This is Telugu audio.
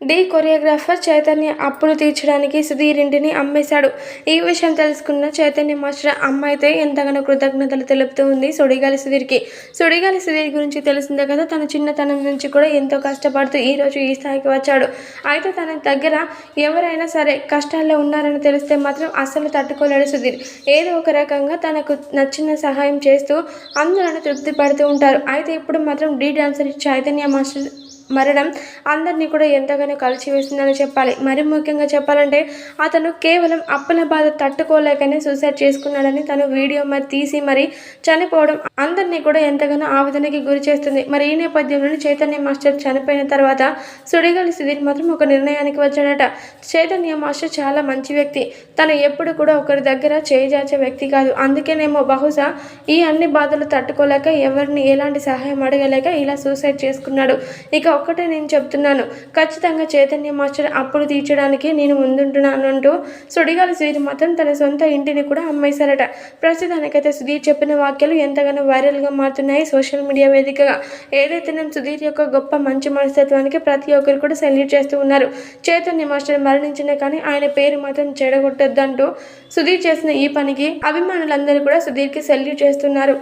డి కొరియోగ్రాఫర్ చైతన్య అప్పులు తీర్చడానికి సుధీర్ ఇంటిని అమ్మేశాడు. ఈ విషయం తెలుసుకున్న చైతన్య మాస్టర్ అమ్మాయితే ఎంతగానో కృతజ్ఞతలు తెలుపుతూ ఉంది సుడిగాలి సుధీర్కి. సుడిగాలి సుధీర్ గురించి తెలిసిందే కదా తన చిన్నతనం నుంచి కూడా ఎంతో కష్టపడుతూ ఈ రోజు ఈ స్థాయికి వచ్చాడు. అయితే తన దగ్గర ఎవరైనా సరే కష్టాల్లో ఉన్నారని తెలిస్తే మాత్రం అస్సలు తట్టుకోలేడు సుధీర్. ఏదో ఒక రకంగా తనకు నచ్చిన సహాయం చేస్తూ అందరూ తృప్తి పడుతూ ఉంటారు. అయితే ఇప్పుడు మాత్రం డీ డాన్సర్ చైతన్య మాస్టర్ మరణం అందరినీ కూడా ఎంతగానో కలిసివేస్తుందని చెప్పాలి. మరి ముఖ్యంగా చెప్పాలంటే అతను కేవలం అప్పుల బాధ తట్టుకోలేకనే సూసైడ్ చేసుకున్నాడని తను వీడియో మరి తీసి మరి చనిపోవడం అందరినీ కూడా ఎంతగానో ఆవేదనకి గురి చేస్తుంది. మరి ఈ నేపథ్యంలోనే చైతన్య మాస్టర్ చనిపోయిన తర్వాత సుడిగాలి సుధీర్ మాత్రం ఒక నిర్ణయానికి వచ్చాడట. చైతన్య మాస్టర్ చాలా మంచి వ్యక్తి. తను ఎప్పుడు కూడా ఒకరి దగ్గర చేజాచే వ్యక్తి కాదు. అందుకేనేమో బహుశా ఈ అన్ని బాధలు తట్టుకోలేక ఎవరిని ఎలాంటి సహాయం అడగలేక ఇలా సూసైడ్ చేసుకున్నాడు. ఇక ఒక్కటే నేను చెప్తున్నాను. ఖచ్చితంగా చైతన్య మాస్టర్ అప్పులు తీర్చడానికి నేను ముందుంటున్నాను అంటూ సుడిగాలి సుధీర్ మాత్రం తన సొంత ఇంటిని కూడా అమ్మేశారట. ప్రస్తుతానికైతే సుధీర్ చెప్పిన వాక్యాలు ఎంతగానో వైరల్గా మారుతున్నాయి సోషల్ మీడియా వేదికగా. ఏదైతే నేను సుధీర్ యొక్క గొప్ప మంచి మనస్తత్వానికి ప్రతి ఒక్కరు కూడా సెల్యూట్ చేస్తూ ఉన్నారు చైతన్య మాస్టర్ మరణించినా కానీ ఆయన పేరు మాత్రం చెడగొట్టద్దంటూ సుధీర్ చేసిన ఈ పనికి అభిమానులందరూ కూడా సుధీర్కి సెల్యూట్ చేస్తున్నారు.